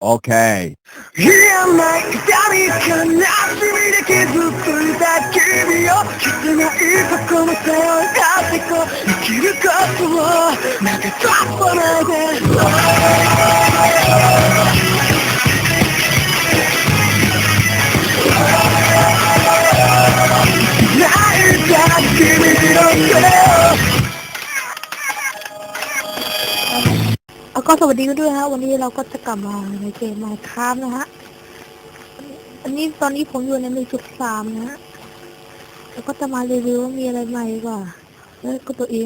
Okay. Yeah, Mike, Sammy, can I me the kids who put that give me up? Just in my ear, come and say, I'm tactical. You keep it up to war. Now the top one I get. Now you're not giving it up. แล้วก็สวัสดีกันด้วยฮะวันนี้เราก็จะกลับมาในเกมมาค้ามนะฮะอันนี้ตอนนี้ผมอยู่ในหนึ่งจุดสามนะฮะแล้วก็จะมารีวิวว่ามีอะไรใหม่กว่าแล้วก็ตัวเอง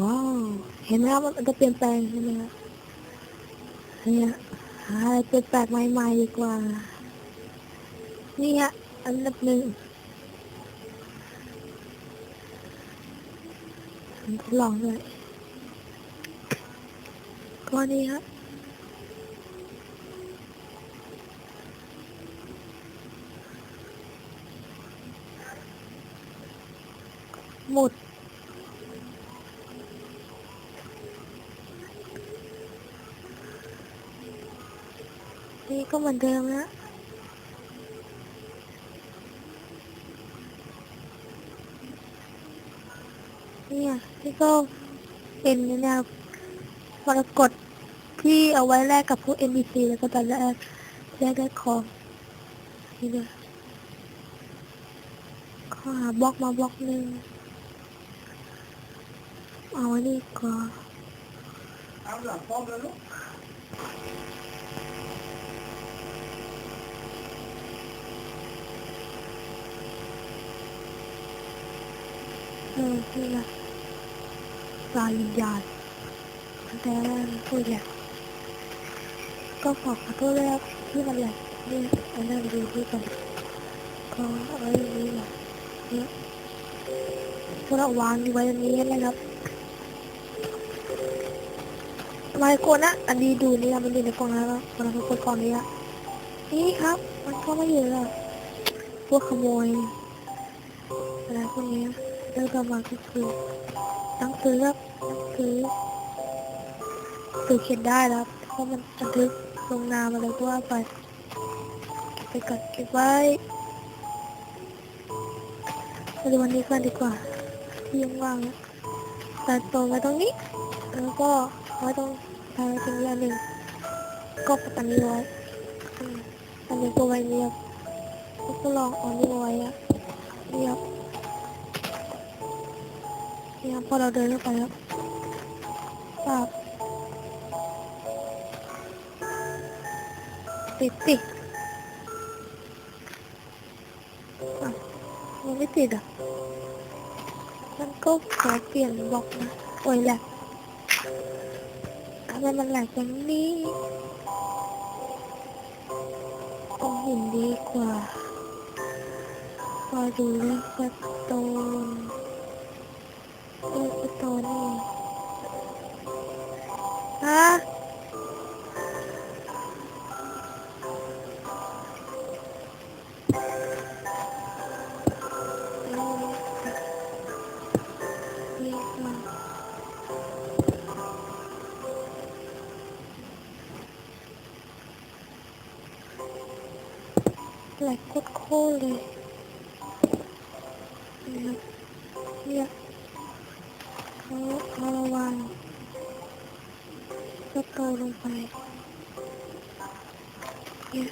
ว้าวเห็นไหมครับมันจะเปลี่ยนแปลงใช่ไหมครับเนี่ยหาอะไรเปลี่ยนแปลกใหม่ๆดีกว่า นี่ฮะอันดับหนึ่งทดลองด้วย ก็นี่ฮะหมดนี่ก็เหมือนเดิมนะเนี่ยนี่ก็เป็นแนวมรกต ที่เอาไว้แลกกับพวก NPC แล้วก็ตอนแรกแลกได้ของนี่เลยขอหาบล็อกมาบล็อกหนึ่งเอาไว้นี่ก่อนเออนี่แหละลายวิญญาณแต่พูดแหละ ก็ขอขอโทษแล้วที่มันแหละนี่อันนั้นดูที่กันก็เอาไว้ยนี้แหละเนี่ยพวกเราวางไว้อย่างนี้นะครับทำไมคนนะอันนี้ดูนี่นะมันอยู่ในกล่องแล้วมันเป็นคนกล่องนี้อะนี่ครับ มันก็ไม่อยู่แล้วพวกขโมยอะไรพวกนี้เรื่องต่อมาก็คือหนังสือครับหนังสือสื่อเขียนได้แล้วเพราะมันบันทึก ลงนามอะไรก็ว่าไปไปก่อนเก็บไว้มาดูวันนี้กันดีกว่าที่ยังว่างนะตัดตัวไว้ตรงนี้ แล้วก็ไว้ตรงทางตรงนี้อันหนึ่งก็ปัดอันนี้ไว้อันนี้ก็ไว้เรียบแล้วก็ลองเอานี้ไว้อะเรียบเนี่ยพอเราเดินเข้าไปแล้วปั๊บ ติดติดอะมันไม่ติดอะ มันก็ขอเปลี่ยนบล็อกนะโอ้ยแหละทำไมมันแหลกอย่างนี้เอาหินดีกว่าพอดูเรื่องสโตนเออสโตน แหลกโคตรๆเลยเนี่ยเนี่ยเขาเขาระวังก็โตลงไปเนี่ย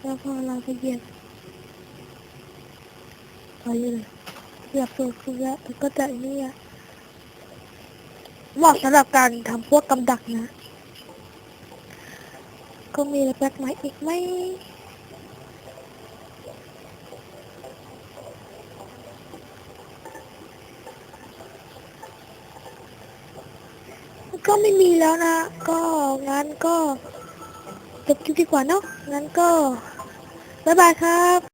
แล้วพอเราไปเหยียบพออยู่เลยเหยียบตัวคือแล้วก็จะนี่อะ เหมาะสำหรับการทำพวกกำดักนะ ก็มีอะไรแปลกใหม่อีกไหมก็ไม่มีแล้วนะ ก็งั้นก็จบคลิปดีกว่าเนาะงั้นก็ บ๊ายบายครับ